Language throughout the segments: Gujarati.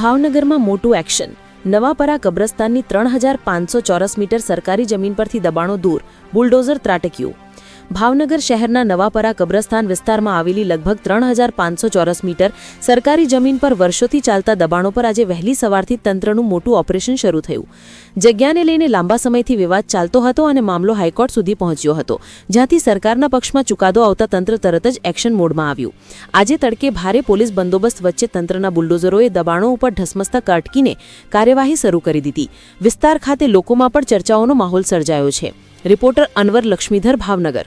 ભાવનગરમાં મોટું એક્શન. નવાપરા કબ્રસ્તાનની ત્રણ હજાર પાંચસો ચોરસ મીટર સરકારી જમીન પરથી દબાણો દૂર. બુલડોઝર ત્રાટક્યું. ભાવનગર શહેરના નવાપરા કબ્રસ્તાન વિસ્તારમાં આવેલી લગભગ ત્રણ હજાર પાંચસો ચોરસ મીટર સરકારી જમીન પર વર્ષોથી ચાલતા દબાણો પર આજે વહેલી સવારથી તંત્રનું મોટું ઓપરેશન શરૂ થયું. જગ્યાને લઈને લાંબા સમયથી વિવાદ ચાલતો હતો અને મામલો હાઈકોર્ટ સુધી પહોંચ્યો હતો, જ્યાંથી સરકારના પક્ષમાં ચુકાદો આવતા તંત્ર તરત જ એક્શન મોડમાં આવ્યું. આજે તડકે ભારે પોલીસ બંદોબસ્ત વચ્ચે તંત્રના બુલડોઝરોએ દબાણો ઉપર ઢસમસતા અટકીને કાર્યવાહી શરૂ કરી દીધી. વિસ્તાર ખાતે લોકોમાં પણ ચર્ચાઓનો માહોલ સર્જાયો છે. રિપોર્ટર અનવર લક્ષ્મીધર, ભાવનગર.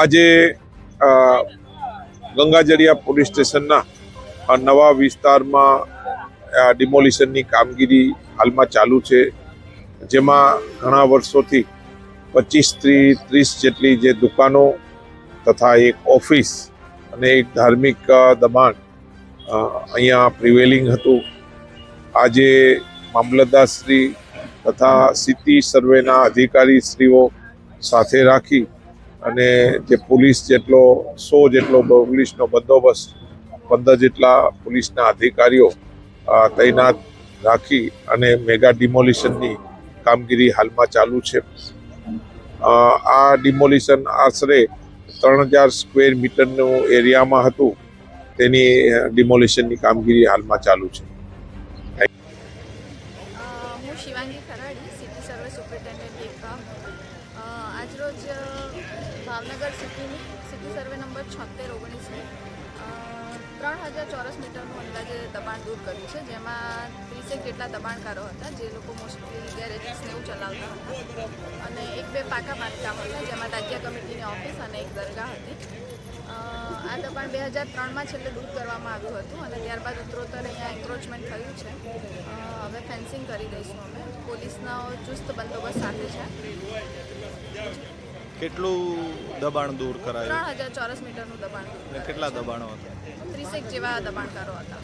આજે ગંગાજળિયા પોલીસ સ્ટેશનના નવા વિસ્તારમાં ડિમોલિશનની કામગીરી હાલમાં ચાલુ છે. જેમાં ઘણા વર્ષોથી પચીસથી ત્રીસ જેટલી જે દુકાનો તથા એક ઓફિસ અને એક ધાર્મિક દબાણ અહીંયા પ્રિવેલિંગ હતું. આજે મામલતદારશ્રી તથા સિટી સર્વેના અધિકારીશ્રીઓ સાથે રાખી અને જે પોલીસ જેટલો, સો જેટલો પોલીસનો બંદોબસ્ત, પંદર જેટલા પોલીસના અધિકારીઓ તૈનાત રાખી અને મેગા ડિમોલિશનની કામગીરી હાલમાં ચાલુ છે. આ ડિમોલિશન આશરે ત્રણ હજાર સ્ક્વેર મીટરનું એરિયામાં હતું. તેની ડિમોલિશનની કામગીરી હાલમાં ચાલુ છે. હું ખરાડી, સિટી સર્વિસ સુપરિન્ટેન્ડન્ટ આજરોજ ભાવનગર સિટીની સિટી સર્વે નંબર છોતેર ઓગણીસની ત્રણ હજાર ચોરસ મીટરનું અંદાજે દબાણ દૂર કર્યું છે, જેમાં ત્રીસેક જેટલા દબાણકારો હતા, જે લોકો મોસ્ટલી ગેરેજીસને એવું ચલાવતા હતા. અને એક બે પાકા બાંધકામ હતા, જેમાં દાગિયા કમિટીની ઓફિસ અને એક દરગાહ હતી. આ દબાણ બે હજાર ત્રણમાં છેલ્લે દૂર કરવામાં આવ્યું હતું અને ત્યારબાદ ઉત્તરોત્તર અહીંયા એન્ક્રોચમેન્ટ થયું છે. હવે ફેન્સિંગ કરી દઈશું અમે. પોલીસનો ચુસ્ત બંદોબસ્ત સાથે છે. કેટલું દબાણ દૂર કરાયું? ત્રણ હજાર ચોરસ મીટરનું દબાણ. કેટલા દબાણો હતા? ત્રીસેક જેવા દબાણકારો હતા.